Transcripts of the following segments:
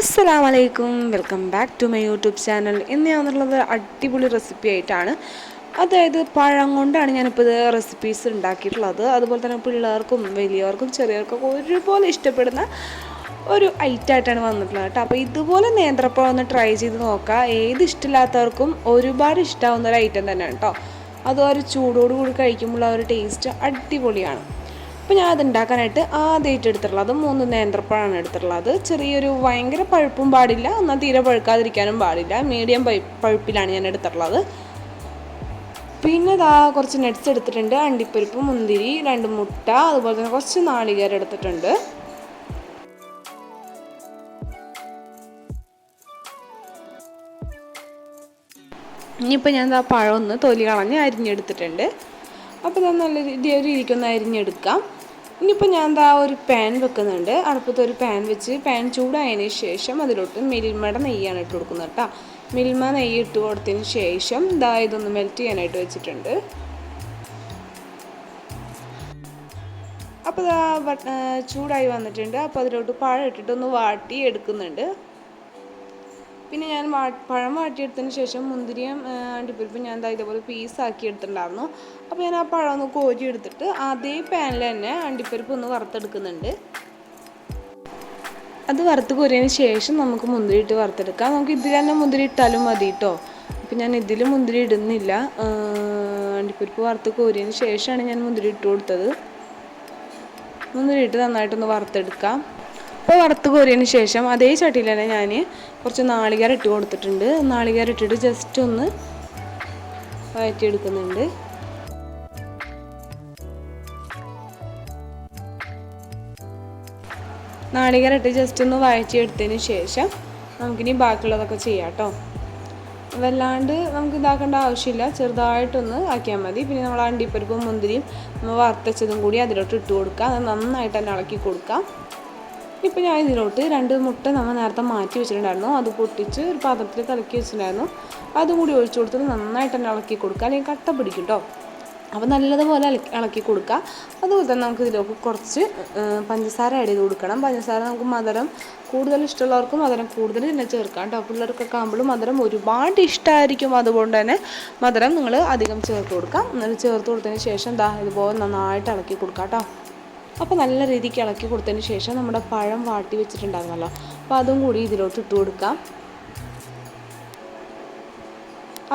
അസ്സലാം വലൈക്കും welcome back to my YouTube channel. ഇന്ന് ഞാൻ വന്നിട്ടുള്ളത് അടിപൊളി റെസിപ്പി ആയിട്ടാണ്. അതായത് പഴം കൊണ്ടാണ് ഞാനിപ്പോൾ ഇത് റെസിപ്പീസ് ഉണ്ടാക്കിയിട്ടുള്ളത്. അതുപോലെ തന്നെ പിള്ളേർക്കും വലിയവർക്കും ചെറിയവർക്കും ഒരുപോലെ ഇഷ്ടപ്പെടുന്ന ഒരു ഐറ്റമായിട്ടാണ് വന്നിട്ടുള്ളത് കേട്ടോ. അപ്പോൾ ഇതുപോലെ നേന്ത്രപ്പഴം ഒന്ന് ട്രൈ ചെയ്ത് നോക്കുക ഏത് ഇഷ്ടമില്ലാത്തവർക്കും ഒരുപാട് ഇഷ്ടമാവുന്ന ഒരു ഐറ്റം തന്നെയാണ് കേട്ടോ. അത് ഒരു ചൂടോടുകൂടി കഴിക്കുമ്പോൾ ആ ഒരു ടേസ്റ്റ് അടിപൊളിയാണ്. അപ്പോൾ ഞാൻ അത് ഉണ്ടാക്കാനായിട്ട് ആദ്യമായിട്ട് എടുത്തിട്ടുള്ളത് മൂന്ന് നേന്ത്രപ്പഴമാണ് എടുത്തിട്ടുള്ളത്. ചെറിയൊരു ഭയങ്കര പഴുപ്പും പാടില്ല. എന്നാൽ തീരെ പഴുക്കാതിരിക്കാനും പാടില്ല. മീഡിയം പഴുപ്പിലാണ് ഞാൻ എടുത്തിട്ടുള്ളത്. പിന്നെ ഇതാ കുറച്ച് നെറ്റ്സ് എടുത്തിട്ടുണ്ട്. അണ്ടിപ്പരിപ്പ് മുന്തിരി രണ്ട് മുട്ട അതുപോലെ തന്നെ കുറച്ച് നാളികേരം എടുത്തിട്ടുണ്ട്. ഇനിയിപ്പോൾ ഞാൻ ആ പഴം ഒന്ന് തൊലി കളഞ്ഞ് അരിഞ്ഞെടുത്തിട്ടുണ്ട്. അപ്പോൾ ഞാൻ നല്ല രീതിക്കൊന്ന് അരിഞ്ഞെടുക്കാം. ഇനിയിപ്പോൾ ഞാൻ എന്താ ഒരു പാൻ വെക്കുന്നുണ്ട്. അടുപ്പത്ത് ഒരു പാൻ വെച്ച് പാൻ ചൂടായതിന് ശേഷം അതിലോട്ട് മിൽമയുടെ നെയ്യാണ് ഇട്ട് കൊടുക്കുന്നത് കേട്ടോ. മിൽമ നെയ്യ് ഇട്ട് കൊടുത്തതിന് ശേഷം ഇതാ ഇതൊന്ന് മെൽറ്റ് ചെയ്യാനായിട്ട് വെച്ചിട്ടുണ്ട്. അപ്പോൾ ചൂടായി വന്നിട്ടുണ്ട്. അപ്പോൾ അതിലോട്ട് പഴം ഇട്ടിട്ടൊന്ന് വാട്ടി എടുക്കുന്നുണ്ട്. പിന്നെ ഞാൻ പഴം വാട്ടിയെടുത്തതിന് ശേഷം മുന്തിരിയും അണ്ടിപ്പരിപ്പും ഞാൻ എന്താ ഇതേപോലെ പീസാക്കി എടുത്തിട്ടുണ്ടായിരുന്നു. അപ്പോൾ ഞാൻ ആ പഴം ഒന്ന് കോരി എടുത്തിട്ട് അതേ പാനിൽ തന്നെ അണ്ടിപ്പരിപ്പ് ഒന്ന് വറുത്തെടുക്കുന്നുണ്ട്. അത് വറുത്ത് കോരിയതിന് ശേഷം നമുക്ക് മുന്തിരി ഇട്ട് വറുത്തെടുക്കാം. നമുക്ക് ഇതിൽ തന്നെ മുന്തിരി ഇട്ടാലും മതി കേട്ടോ അപ്പം ഞാൻ ഇതിൽ മുന്തിരി ഇടുന്നില്ല. അണ്ടിപ്പരിപ്പ് വറുത്ത് കോരിയതിന് ശേഷമാണ് ഞാൻ മുന്തിരി ഇട്ട് കൊടുത്തത്. മുന്തിരി ഇട്ട് നന്നായിട്ടൊന്ന് വറുത്തെടുക്കാം. അപ്പോൾ വറുത്ത് കോരിയതിന് ശേഷം അതേ ചട്ടിയിൽ തന്നെ ഞാൻ കുറച്ച് നാളികേരം ഇട്ട് കൊടുത്തിട്ടുണ്ട്. നാളികേരം ഇട്ടിട്ട് ജസ്റ്റ് ഒന്ന് വഴറ്റിയെടുക്കുന്നുണ്ട് നാളികേരം ഇട്ട് ജസ്റ്റ് ഒന്ന് വഴറ്റിയെടുത്തതിന് ശേഷം നമുക്കിനി ബാക്കിയുള്ളതൊക്കെ ചെയ്യാം കേട്ടോ വല്ലാണ്ട് നമുക്ക് ഇതാക്കേണ്ട ആവശ്യമില്ല. ചെറുതായിട്ടൊന്ന് ആക്കിയാൽ മതി. പിന്നെ നമ്മൾ അണ്ടിപ്പരിപ്പും മുന്തിരിയും നമ്മൾ വറുത്തച്ചതും കൂടി അതിലോട്ട് ഇട്ട് കൊടുക്കാം. അത് നന്നായിട്ട് തന്നെ ഇളക്കി കൊടുക്കാം. ഇപ്പോൾ ഞാൻ ഇതിലോട്ട് രണ്ട് മുട്ട നമ്മൾ നേരത്തെ മാറ്റി വെച്ചിട്ടുണ്ടായിരുന്നു. അത് പൊട്ടിച്ച് ഒരു പാത്രത്തിൽ കലക്കി വെച്ചിട്ടുണ്ടായിരുന്നു. അതും കൂടി ഒഴിച്ചു കൊടുത്തിട്ട് നന്നായിട്ട് തന്നെ ഇളക്കി കൊടുക്കുക. അല്ലെങ്കിൽ കട്ട പിടിക്കും കേട്ടോ അപ്പോൾ നല്ലതുപോലെ ഇളക്കി കൊടുക്കുക. അതുപോലെ തന്നെ നമുക്ക് ഇതിലേക്ക് കുറച്ച് പഞ്ചസാര ആഡ് ചെയ്ത് കൊടുക്കണം. പഞ്ചസാര നമുക്ക് മധുരം കൂടുതൽ ഇഷ്ടമുള്ളവർക്ക് മധുരം കൂടുതൽ തന്നെ ചേർക്കാം കേട്ടോ പിള്ളേർക്കൊക്കെ ആകുമ്പോൾ മധുരം ഒരുപാട് ഇഷ്ടമായിരിക്കും അതുകൊണ്ട് തന്നെ മധുരം നിങ്ങൾ അധികം ചേർത്ത് കൊടുക്കാം. എന്നിട്ട് ചേർത്ത് കൊടുത്തതിന് ശേഷം ദാ ഇതുപോലെ നന്നായിട്ട് ഇളക്കി കൊടുക്കാം കേട്ടോ അപ്പോൾ നല്ല രീതിക്ക് ഇളക്കി കൊടുത്തതിന് ശേഷം നമ്മുടെ പഴം വാട്ടി വെച്ചിട്ടുണ്ടായിരുന്നല്ലോ. അപ്പോൾ അതും കൂടി ഇതിലോട്ട് ഇട്ട് കൊടുക്കാം.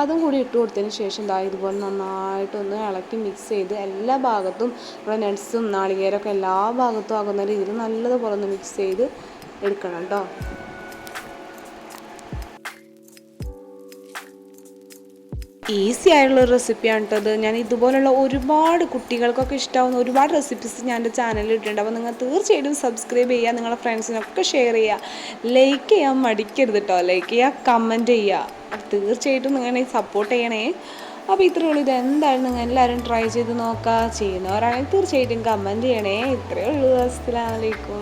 അതും കൂടി ഇട്ട് കൊടുത്തതിന് ശേഷം ഇതാ ഇതുപോലെ നന്നായിട്ടൊന്ന് ഇളക്കി മിക്സ് ചെയ്ത് എല്ലാ ഭാഗത്തും നമ്മുടെ നട്ട്സും നാളികേരമൊക്കെ എല്ലാ ഭാഗത്തും ആകുന്ന രീതിയിൽ നല്ലതുപോലെ ഒന്ന് മിക്സ് ചെയ്ത് എടുക്കണം കേട്ടോ. ഈസി ആയിട്ടുള്ള ഒരു റെസിപ്പിയാണ് കേട്ടത് ഞാൻ ഇതുപോലുള്ള ഒരുപാട് കുട്ടികൾക്കൊക്കെ ഇഷ്ടമാവുന്ന ഒരുപാട് റെസിപ്പീസ് ഞാൻ എന്റെ ചാനലിൽ ഇട്ടിട്ടുണ്ട്. അപ്പോൾ നിങ്ങൾ തീർച്ചയായിട്ടും സബ്സ്ക്രൈബ് ചെയ്യുക നിങ്ങളുടെ ഫ്രണ്ട്സിനൊക്കെ ഷെയർ ചെയ്യുക. ലൈക്ക് ചെയ്യാൻ മടിക്കരുത് കേട്ടോ. ലൈക്ക് ചെയ്യുക കമന്റ് ചെയ്യുക. തീർച്ചയായിട്ടും നിങ്ങളെ സപ്പോർട്ട് ചെയ്യണേ. അപ്പോൾ ഇത്രയേ ഉള്ളൂ. ഇത് എന്തായാലും നിങ്ങൾ എല്ലാവരും ട്രൈ ചെയ്ത് നോക്കുക. ചെയ്യുന്നവരാണെങ്കിൽ തീർച്ചയായിട്ടും കമന്റ് ചെയ്യണേ. ഇത്രയേ ഉള്ളൂ. അസ്സലാമലൈക്കും